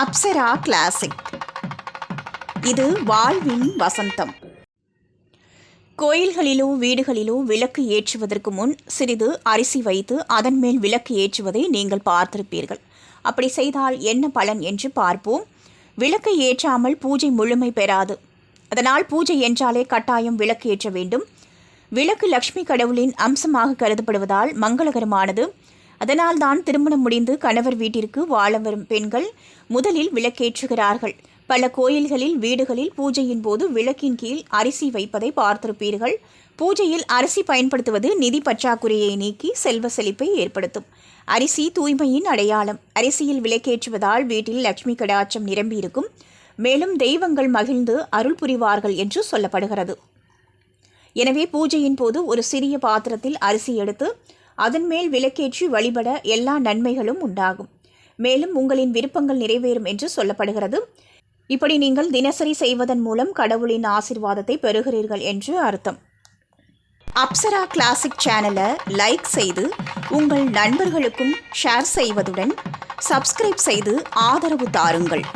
Apsara classic இது வாழ்வின் வசந்தம். கோயில்களிலோ வீடுகளிலோ விளக்கு ஏற்றுவதற்கு முன் சிறிது அரிசி வைத்து அதன் மேல் விளக்கு ஏற்றுவதை நீங்கள் பார்த்திருப்பீர்கள். அப்படி செய்தால் என்ன பலன் என்று பார்ப்போம். விளக்கு ஏற்றாமல் பூஜை முழுமை பெறாது. அதனால் பூஜை என்றாலே கட்டாயம் விளக்கு ஏற்ற வேண்டும். விளக்கு லக்ஷ்மி கடவுளின் அம்சமாக கருதப்படுவதால் மங்களகரமானது. அதனால்தான் திருமணம் முடிந்து கணவர் வீட்டிற்கு வாழ வரும் பெண்கள் முதலில் விளக்கேற்றுகிறார்கள். பல கோயில்களில் வீடுகளில் பூஜையின் போது விளக்கின் கீழ் அரிசி வைப்பதை பார்த்திருப்பீர்கள். பூஜையில் அரிசி பயன்படுத்துவது நிதி பற்றாக்குறையை நீக்கி செல்வ செழிப்பை ஏற்படுத்தும். அரிசி தூய்மையின் அடையாளம். அரிசியில் விளக்கேற்றுவதால் வீட்டில் லட்சுமி கடாட்சம் நிரம்பியிருக்கும். மேலும் தெய்வங்கள் மகிழ்ந்து அருள் புரிவார்கள் என்று சொல்லப்படுகிறது. எனவே பூஜையின் போது ஒரு சிறிய பாத்திரத்தில் அரிசி எடுத்து அதன் மேல் விளக்கேற்றி வழிபட எல்லா நன்மைகளும் உண்டாகும். மேலும் உங்களின் விருப்பங்கள் நிறைவேறும் என்று சொல்லப்படுகிறது. இப்படி நீங்கள் தினசரி செய்வதன் மூலம் கடவுளின் ஆசிர்வாதத்தை பெறுகிறீர்கள் என்று அர்த்தம். அப்சரா கிளாசிக் சேனலை லைக் செய்து உங்கள் நண்பர்களுக்கும் ஷேர் செய்வதுடன் சப்ஸ்கிரைப் செய்து ஆதரவு தாருங்கள்.